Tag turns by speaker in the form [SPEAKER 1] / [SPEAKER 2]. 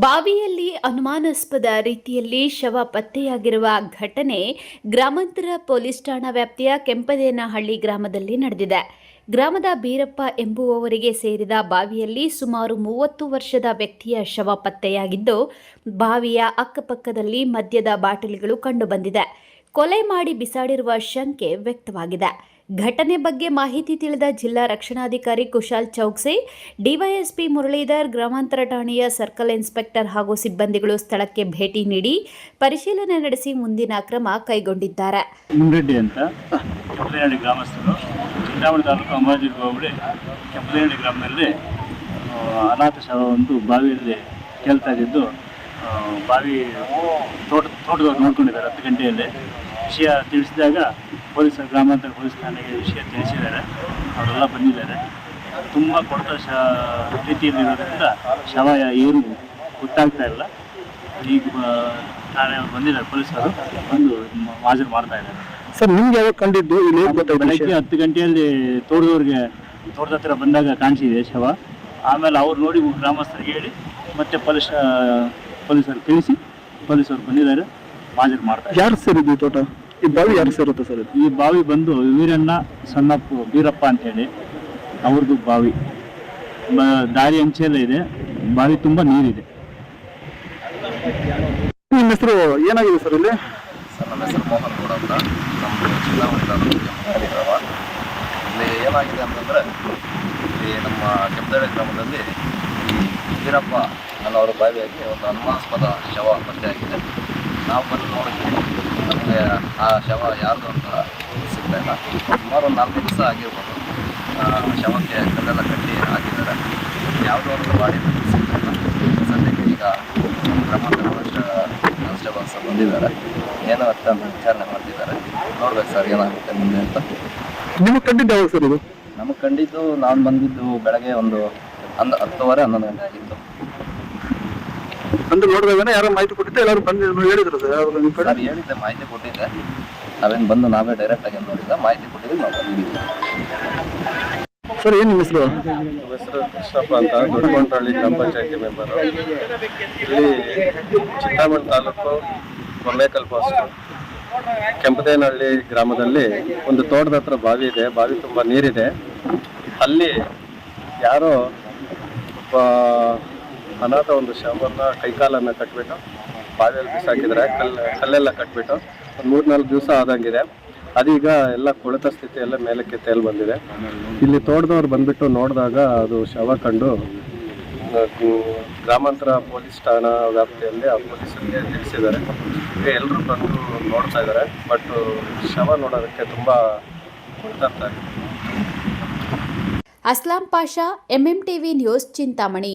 [SPEAKER 1] ಬಾವಿಯಲ್ಲಿ ಅನುಮಾನಾಸ್ಪದ ರೀತಿಯಲ್ಲಿ ಶವ ಪತ್ತೆಯಾಗಿರುವ ಘಟನೆ ಗ್ರಾಮಾಂತರ ಪೊಲೀಸ್ ಠಾಣಾ ವ್ಯಾಪ್ತಿಯ ಕೆಂಪದೇನಹಳ್ಳಿ ಗ್ರಾಮದಲ್ಲಿ ನಡೆದಿದೆ. ಗ್ರಾಮದ ಬೀರಪ್ಪ ಎಂಬುವವರಿಗೆ ಸೇರಿದ ಬಾವಿಯಲ್ಲಿ ಸುಮಾರು ಮೂವತ್ತು ವರ್ಷದ ವ್ಯಕ್ತಿಯ ಶವ ಪತ್ತೆಯಾಗಿದ್ದು, ಬಾವಿಯ ಅಕ್ಕಪಕ್ಕದಲ್ಲಿ ಮದ್ಯದ ಬಾಟಲಿಗಳು ಕಂಡುಬಂದಿದೆ. ಕೊಲೆ ಮಾಡಿ ಬಿಸಾಡಿರುವ ಶಂಕೆ ವ್ಯಕ್ತವಾಗಿದೆ. ಘಟನೆ ಬಗ್ಗೆ ಮಾಹಿತಿ ತಿಳಿದ ಜಿಲ್ಲಾ ರಕ್ಷಣಾಧಿಕಾರಿ ಕುಶಾಲ್ ಚೌಕ್ಸೆ, ಡಿವೈಎಸ್ಪಿ ಮುರಳೀಧರ್, ಗ್ರಾಮಾಂತರ ಠಾಣೆಯ ಸರ್ಕಲ್ ಇನ್ಸ್ಪೆಕ್ಟರ್ ಹಾಗೂ ಸಿಬ್ಬಂದಿಗಳು ಸ್ಥಳಕ್ಕೆ ಭೇಟಿ ನೀಡಿ ಪರಿಶೀಲನೆ ನಡೆಸಿ ಮುಂದಿನ ಕ್ರಮ ಕೈಗೊಂಡಿದ್ದಾರೆ.
[SPEAKER 2] ಗ್ರಾಮಸ್ಥರು, ಚಿಂತಾಮಣಿ ತಾಲೂಕು ಅಂಬಾಜಿ ಹೋಬಳಿ ಕೆಂಪದೇನಹಳ್ಳಿ ಗ್ರಾಮದಲ್ಲಿ ಅನಾಥ ಶವ ಬಾವಿಯಲ್ಲಿ ಕೇಳ್ತಾ ಇದ್ದು ಬಾವಿ ತೋಟ, ತೋಟದವ್ರು ನೋಡ್ಕೊಂಡಿದ್ದಾರೆ ಹತ್ತು ಗಂಟೆಯಲ್ಲಿ. ವಿಷಯ ತಿಳಿಸಿದಾಗ ಪೊಲೀಸರು ಗ್ರಾಮಾಂತರ ಪೊಲೀಸ್ ಠಾಣೆಗೆ ವಿಷಯ ತಿಳಿಸಿದ್ದಾರೆ. ಅವರೆಲ್ಲ ಬಂದಿದ್ದಾರೆ. ತುಂಬ ಕೊಡ್ತ ಶ ರೀತಿಯಲ್ಲಿರೋದ್ರಿಂದ ಶವ ಏನು ಗೊತ್ತಾಗ್ತಾ ಇಲ್ಲ. ಈಗ ಠಾಣೆ ಬಂದಿದ್ದಾರೆ ಪೊಲೀಸರು. ಬಂದು ಹಾಜರು ಮಾಡ್ತಾ ಇದ್ದಾರೆ.
[SPEAKER 3] ಸರ್ ನಿಮ್ಗೆ ಯಾವಾಗ ಕಂಡಿದ್ದು? ಇಲ್ಲಿ
[SPEAKER 2] ಬೆಳಗ್ಗೆ? ಹತ್ತು ಗಂಟೆಯಲ್ಲಿ ತೋಟದವ್ರಿಗೆ ತೋಟದ ಹತ್ರ ಬಂದಾಗ ಕಾಣಿಸಿದೆ ಶವ. ಆಮೇಲೆ ಅವ್ರು ನೋಡಿ ಗ್ರಾಮಸ್ಥರಿಗೆ ಹೇಳಿ ಮತ್ತೆ ಪೊಲೀಸ್ ಪೊಲೀಸರು ತಿಳಿಸಿ ಪೊಲೀಸರು ಬಂದಿದ್ದಾರೆ. ಹಾಜರು ಮಾಡ್ತಾರೆ
[SPEAKER 3] ಯಾರು ಸರ್ ಇದು ತೋಟ? ಈ ಬಾವಿ ಯಾರು ಸೇರುತ್ತೆ ಸರ್ ಇದು?
[SPEAKER 2] ಈ ಬಾವಿ ಬಂದು ವೀರಣ್ಣ ಸಣ್ಣಪ್ಪ ಬೀರಪ್ಪ ಅಂತೇಳಿ ಅವ್ರದ್ದು ಬಾವಿ. ಬ- ದಾರಿ ಅಂಚೆಲ್ಲ ಇದೆ. ಬಾವಿ ತುಂಬ ನೀರಿದೆ.
[SPEAKER 3] ನಿಮ್ಮ ಹೆಸರು ಏನಾಗಿದೆ ಸರ್ ಇಲ್ಲಿ?
[SPEAKER 4] ಸರ್ ನಮ್ಮ ಹೆಸರು ಮೋಹನ್ ಗೌಡ ಅಂತ. ನಮ್ಮ ಗ್ರಾಮ ಇಲ್ಲಿ ಏನಾಗಿದೆ ಅಂತಂದರೆ ಇಲ್ಲಿ ನಮ್ಮ ಕೆಂಪದಳ್ಳಿ ಗ್ರಾಮದಲ್ಲಿ ಈ ವೀರಪ್ಪ ಅನ್ನೋರ ಬಾವಿಯಾಗಿ ಒಂದು ಅನುಮಾನಾಸ್ಪದ ಶವ ಪತ್ತೆಯಾಗಿದೆ ನಾವು ಬಂದು ನೋಡಿದ್ವಿ. ನಮಗೆ ಆ ಶವ ಯಾರ್ದು ಅಂತ ಸಿಗ್ತಾ ಇಲ್ಲ ಸುಮಾರು ಒಂದು ನಾಲ್ಕು ದಿವಸ ಆಗಿರ್ಬೋದು. ಆ, ಶವಕ್ಕೆ ಕಲ್ಲೆಲ್ಲ ಕಟ್ಟಿ ಹಾಕಿದ್ದಾರೆ. ಯಾವುದೋ ಒಂದು ಬಾಡಿ ಸಿಗ್ತಾ ಇಲ್ಲ ಸದ್ಯಕ್ಕೆ ಈಗ ಗ್ರಾಮಾಂತರ ಕಾನ್ಸ್ಟೇಬಲ್ಸ್ ಬಂದಿದ್ದಾರೆ ಏನೋ ಅಂತ ವಿಚಾರಣೆ ಮಾಡ್ತಿದ್ದಾರೆ. ನೋಡ್ಬೇಕು ಸರ್ ಏನಾಗುತ್ತೆ ಮುಂದೆ ಅಂತ.
[SPEAKER 3] ನಿಮಗೆ ಕಂಡಿದ್ದು ಯಾವಾಗ ಸರ್ ಇದು?
[SPEAKER 4] ನಮಗೆ ಕಂಡಿದ್ದು ನಾನು ಬಂದಿದ್ದು ಬೆಳಗ್ಗೆ ಒಂದು ಹನ್ನ ಹತ್ತುವರೆ ಹನ್ನೊಂದು ಗಂಟೆ ಆಗಿತ್ತು.
[SPEAKER 3] ಅಂದ್ರೆ ನೋಡಿದಾಗ ಯಾರೋ ಮಾಹಿತಿ ಕೊಟ್ಟಿದ್ದೆ ಎಲ್ಲರೂ ಬಂದು ಹೇಳಿದ್ರು ಸರ್. ಯಾರು ನಿಮ್ಮ ಕಡೆ?
[SPEAKER 4] ಸರ್ ಹೇಳಿದ್ದೆ ಮಾಹಿತಿ ಕೊಟ್ಟಿದ್ದೆ? ನಾವೇನು ಬಂದು ನಾವೇ ಡೈರೆಕ್ಟ್ ಆಗಿ ನೋಡಿದ್ದ ಮಾಹಿತಿ ಕೊಟ್ಟಿದ್ದೆ ನಾವು ಬಂದಿದ್ದೀವಿ
[SPEAKER 3] ಸರ್ ಏನು ನಿಮ್ಮ ಹೆಸರು?
[SPEAKER 5] ಹೆಸರು ಕೃಷ್ಣಪ್ಪ ಅಂತ ದೊಡ್ಡಗೊಂಡಹಳ್ಳಿ ಗ್ರಾಮ ಪಂಚಾಯತಿ ಮೆಂಬರು. ಇಲ್ಲಿ ಚಿಂತಾಮಣಿ ತಾಲೂಕು ಬೊಮ್ಮೇಕಲ್ ಪೋಸ್ಟ್ ಕೆಂಪದೇನಹಳ್ಳಿ ಗ್ರಾಮದಲ್ಲಿ ಒಂದು ತೋಟದ ಹತ್ರ ಬಾವಿ ಇದೆ. ಬಾವಿ ತುಂಬ ನೀರಿದೆ. ಅಲ್ಲಿ ಯಾರೋ ಒಬ್ಬ ಅನಾಥ ಒಂದು ಶವನ್ನ ಕೈಕಾಲನ್ನು ಕಟ್ಬಿಟ್ಟು ಬಾವಿಯಲ್ಲಿ ಬಿಸಾಕಿದ್ರೆ ಕಲ್ಲು ಕಲ್ಲೆಲ್ಲ ಕಟ್ಬಿಟ್ಟು ಒಂದು ಮೂರ್ನಾಲ್ಕು ದಿವಸ ಆದಂಗಿದೆ. ಅದೀಗ ಎಲ್ಲ ಕೊಳೆತ ಸ್ಥಿತಿ ಎಲ್ಲ ಮೇಲಕ್ಕೆ ತೇಲ್ ಬಂದಿದೆ. ಇಲ್ಲಿ ತೋಟದವ್ರು ಬಂದ್ಬಿಟ್ಟು ನೋಡಿದಾಗ ಅದು ಶವ ಕಂಡು ಗ್ರಾಮಾಂತರ ಪೊಲೀಸ್ ಠಾಣಾ ವ್ಯಾಪ್ತಿಯಲ್ಲಿ ಆ ಪೊಲೀಸರಿಗೆ ತಿಳಿಸಿದ್ದಾರೆ. ಈಗ ಎಲ್ಲರೂ ಬಂದು ನೋಡ್ತಾ ಇದ್ದಾರೆ, ಬಟ್ ಶವ ನೋಡೋದಕ್ಕೆ ತುಂಬ ಇದೆ
[SPEAKER 1] Aslam Pasha MM TV news Chintamani.